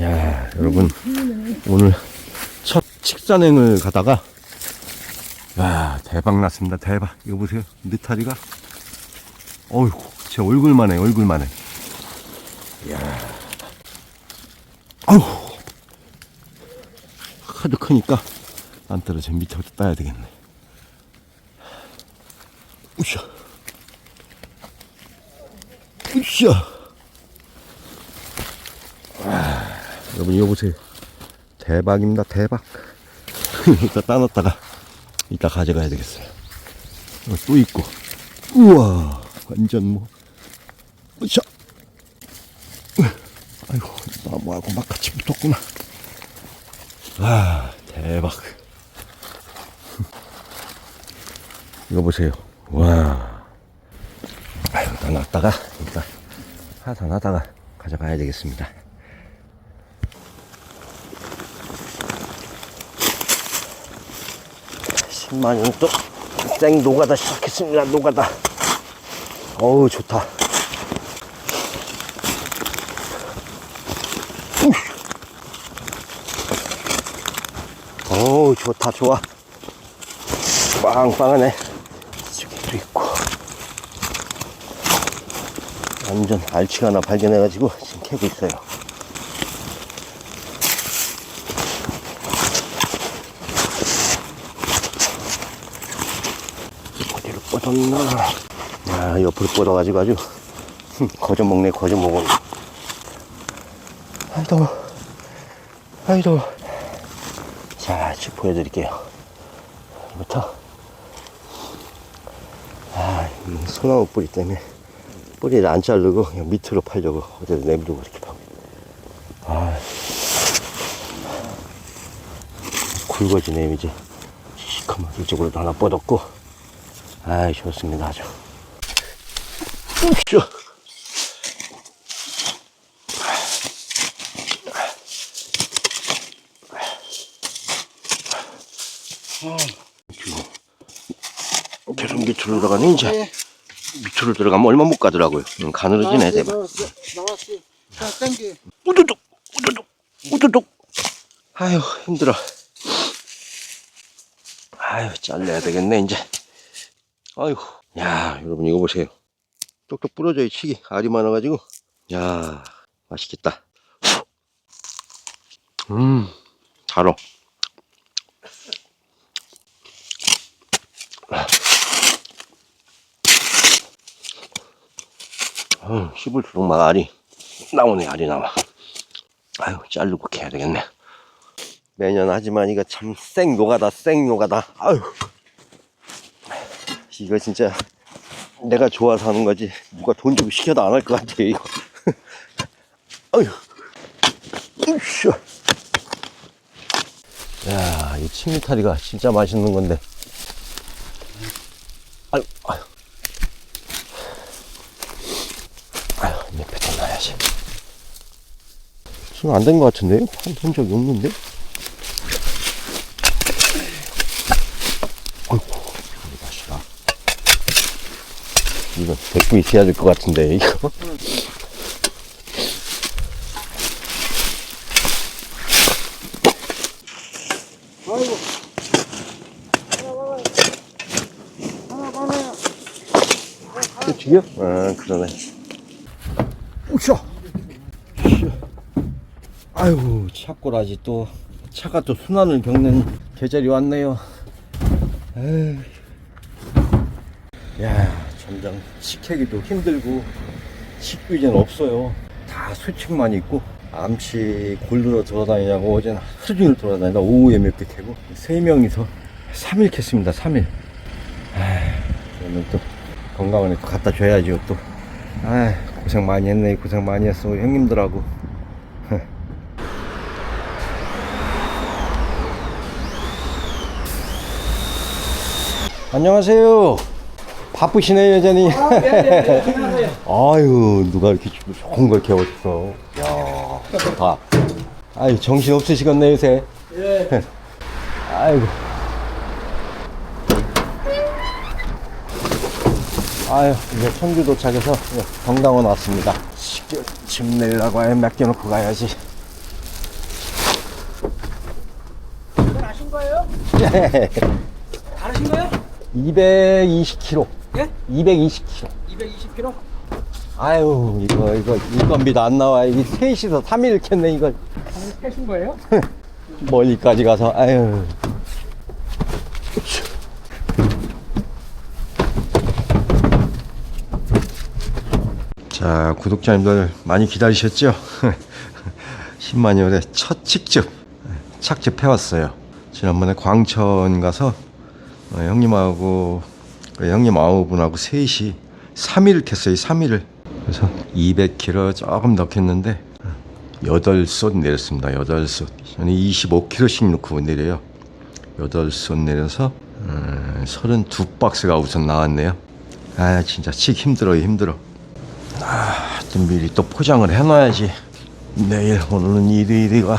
야, 여러분, 오늘 첫 칙산행을 가다가, 야, 대박 났습니다. 대박. 이거 보세요. 느타리가. 어이구, 제 얼굴만 해, 얼굴만 해. 야 아우. 하도 크니까, 안 떨어져. 밑에부터 따야 되겠네. 으쌰. 으쌰. 여러분 이거 보세요. 대박입니다 대박. 이따 따놨다가 이따 가져가야 되겠어요. 어, 또 있고. 우와 완전 뭐. 으쌰. 아이고 나무하고 막 같이 붙었구나. 아 대박. 이거 보세요. 와. 아유 다 놨다가 이따 하산하다가 가져가야 되겠습니다 10만원 또생 노가다 시작했습니다. 노가다. 어우, 좋다. 어우, 좋다, 좋아. 빵빵하네. 저기도 있고. 완전 알치가 하나 발견해가지고 지금 캐고 있어요. 어디로 뻗었나? 야, 옆으로 뻗어가지고 아주 흠, 거저 먹네, 거저 먹어. 아이, 더워. 아이, 더워. 자, 쭉 보여드릴게요. 이부터. 아, 이 소나무 뿌리 때문에 뿌리를 안 자르고 그냥 밑으로 팔려고 어디다 내비두고 이렇게 파고. 아, 굵어지네, 이제. 시커멓게 이쪽으로도 하나 뻗었고. 아이 좋습니다. 아주. 으쌰. 지금 계속 밑으로 들어가네 이제. 밑으로 들어가면 얼마 못 가더라고요. 음, 가늘어지네 대박. 자, 땡기. 우두둑 우두둑 우두둑. 아유 힘들어. 아유 잘라야 되겠네 이제 아이고. 야 여러분 이거 보세요. 똑똑 부러져요 치기. 알이 많아가지고. 야 맛있겠다. 음 달어. 어, 씹을수록 막 알이 나오네 알이 나와. 아유 자르고 캐야 되겠네. 매년 하지만 이거 참 생 노가다 생 노가다. 아유 이거 진짜 내가 좋아서 하는 거지. 누가 돈 주고 시켜도 안 할 것 같아 이거. 아유 으쌰 야 이 칭미타리가 진짜 맛있는 건데. 아유 아유. 아유 좀 놔야지. 지금 안 된 것 같은데요? 한 적이 없는데? 아이고 이 맛이다 이거 데리고 있어야 될 것 같은데 이거 아이고. 하나 하나. 끝이요? 아 그러네 우샤 아유 차꼬라지 또 차가 또 순환을 겪는 계절이 왔네요 에휴. 야 점점 식혜기도 힘들고 식구 이제는 없어요. 다 수칙만 있고 암치 골드로 돌아다니냐고 어제는 종일 돌아다니다 오후에 몇 개 캐고 세 명이서 3일 캤습니다 3일. 그러면 또 건강원에 또 갖다 줘야죠 또. 아, 고생 많이 했네 고생 많이 했어 우리 형님들하고. 안녕하세요 바쁘시네 여전히. 아, 네, 네, 네, 아유 누가 이렇게 좋은 걸 개웠어. 야 좋다. 아유 정신 없으시겠네 요새. 예. 아이고. 아유 이제 청주 도착해서 예, 경당원 왔습니다. 집 내려고 애 맡겨놓고 가야지. 아신 거예요? 예. 다르신 거예요? 220kg. 예? 220kg. 220kg? 아유, 이거, 이거, 인건비도 안 나와. 이게 셋이서 3일 켰네, 이걸. 하신 거예요? 멀리까지 가서, 아유. 자, 구독자님들 많이 기다리셨죠? 10만여의 첫 직접 착즙 해왔어요. 지난번에 광천 가서 어, 형님하고 그 형님 아우분하고 셋이 3일을 캤어요. 3일을. 그래서 200kg 조금 더 캤는데 8솥 내렸습니다. 8솥. 저는 25kg씩 넣고 내려요. 8솥 내려서 음, 32박스가 우선 나왔네요. 아 진짜 칙 힘들어요. 힘들어. 아, 좀 미리 또 포장을 해놔야지. 내일 오늘은 일요일이가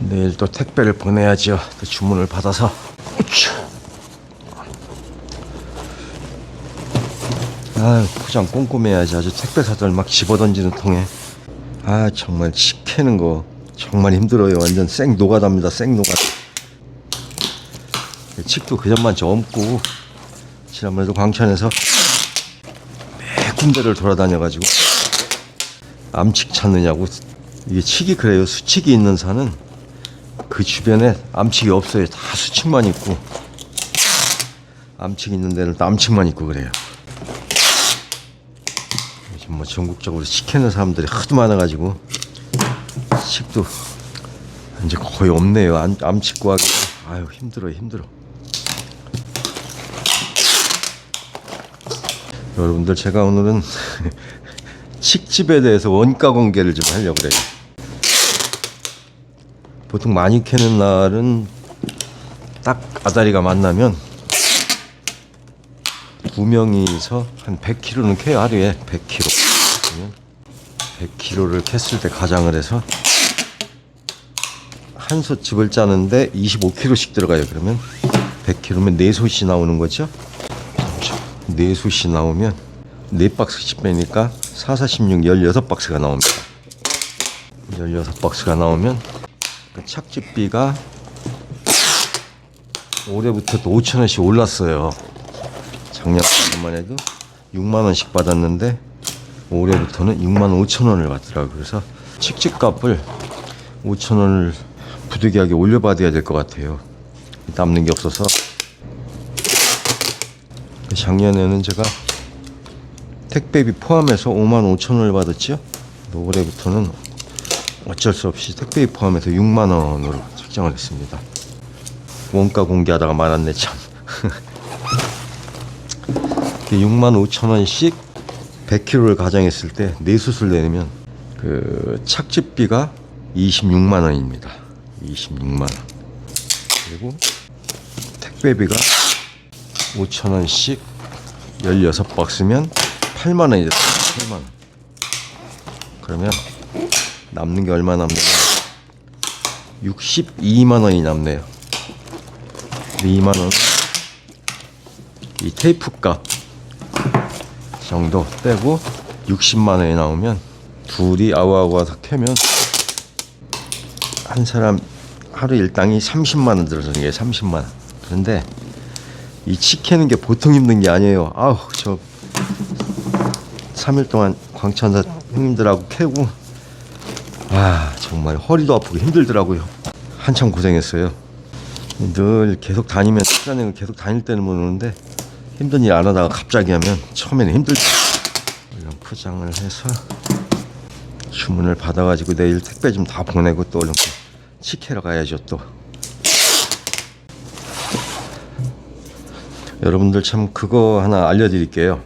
내일 또 택배를 보내야죠. 또 주문을 받아서. 우차. 아 포장 꼼꼼해야지. 아주 택배 사들 막 집어던지는 통에. 아 정말 치 캐는 거 정말 힘들어요. 완전 생 노가다입니다. 생 노가다. 칡도 그전만 젊고 지난번에도 광천에서 매 군데를 돌아다녀가지고 암칙 찾느냐고 이게 칡이 그래요 수칙이 있는 산은 그 주변에 암칙이 없어요 다 수칙만 있고 암칙 있는 데는 또 암칙만 있고 그래요 뭐 전국적으로 칡 캐는 사람들이 하도 많아가지고 칡도 이제 거의 없네요 암, 암칙 구하기 아유 힘들어요 힘들어 여러분들 제가 오늘은 칡집에 대해서 원가 공개를 좀 하려고 그래요. 보통 많이 캐는 날은 딱 아다리가 만나면 두 명이서 한 100kg는 캐요 하루에 100kg. 그러면 100kg를 캤을 때 가장을 해서 한 솥 집을 짜는데 25kg씩 들어가요. 그러면 100kg면 네 솥이 나오는 거죠. 네 솥이 나오면 네 박스씩 빼니까 4, 4, 16, 16박스가 나옵니다. 16박스가 나오면 그 착즙비가 올해부터 또 5천원씩 올랐어요. 작년만 해도 6만원씩 받았는데 올해부터는 6만 5천 원을 받더라고요. 그래서 칙칙값을 5천 원을 부득이하게 올려받아야 될 것 같아요. 남는 게 없어서 작년에는 제가 택배비 포함해서 5만 5천 원을 받았죠. 올해부터는 어쩔 수 없이 택배비 포함해서 6만 원으로 책정을 했습니다. 원가 공개하다가 말았네 참. 6만 5천 원씩 100kg를 가정했을 때 내수술 내면 그 착즙비가 26만 원입니다. 26만 원. 그리고 택배비가 5천 원씩 16박스면 8만 원이 됐다. 8만 원. 그러면 남는 게 얼마 남느냐? 62만 원이 남네요. 2만 원. 이 테이프 값 정도 떼고 60만 원이 나오면 둘이 아우아우아서 캐면 한 사람 하루 일당이 30만 원 들어서는 게 30만 원. 그런데 이 치 캐는 게 보통 힘든 게 아니에요. 아우 저 3일 동안 광천사 형님들하고 캐고 아 정말 허리도 아프고 힘들더라고요. 한참 고생했어요. 늘 계속 다니면 시간에 계속 다닐 때는 모르는데 힘든 일 안 하다가 갑자기 하면 처음에는 힘들죠. 얼른 포장을 해서 주문을 받아가지고 내일 택배 좀 다 보내고 또 얼른 치캐러 가야죠 또. 여러분들 참 그거 하나 알려드릴게요.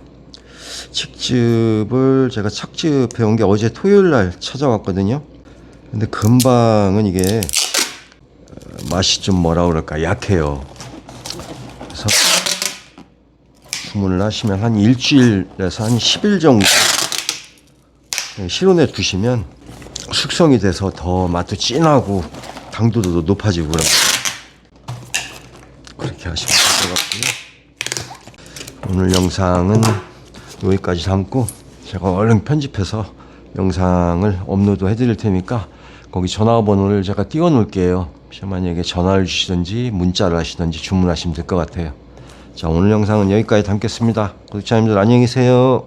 칡즙을 제가 착즙해 온 게 어제 토요일 날 찾아왔거든요. 근데 금방은 이게 어, 맛이 좀 뭐라 그럴까 약해요. 그래서 주문을 하시면 한 일주일에서 한 10일 정도 실온에 두시면 숙성이 돼서 더 맛도 진하고 당도도 높아지고 그럽니다. 그렇게 하시면 될 것 같고요. 오늘 영상은 여기까지 담고 제가 얼른 편집해서 영상을 업로드 해드릴 테니까 거기 전화번호를 제가 띄워 놓을게요. 샤머니에게 전화를 주시든지 문자를 하시든지 주문하시면 될 것 같아요. 자 오늘 영상은 여기까지 담겠습니다. 구독자님들 안녕히 계세요.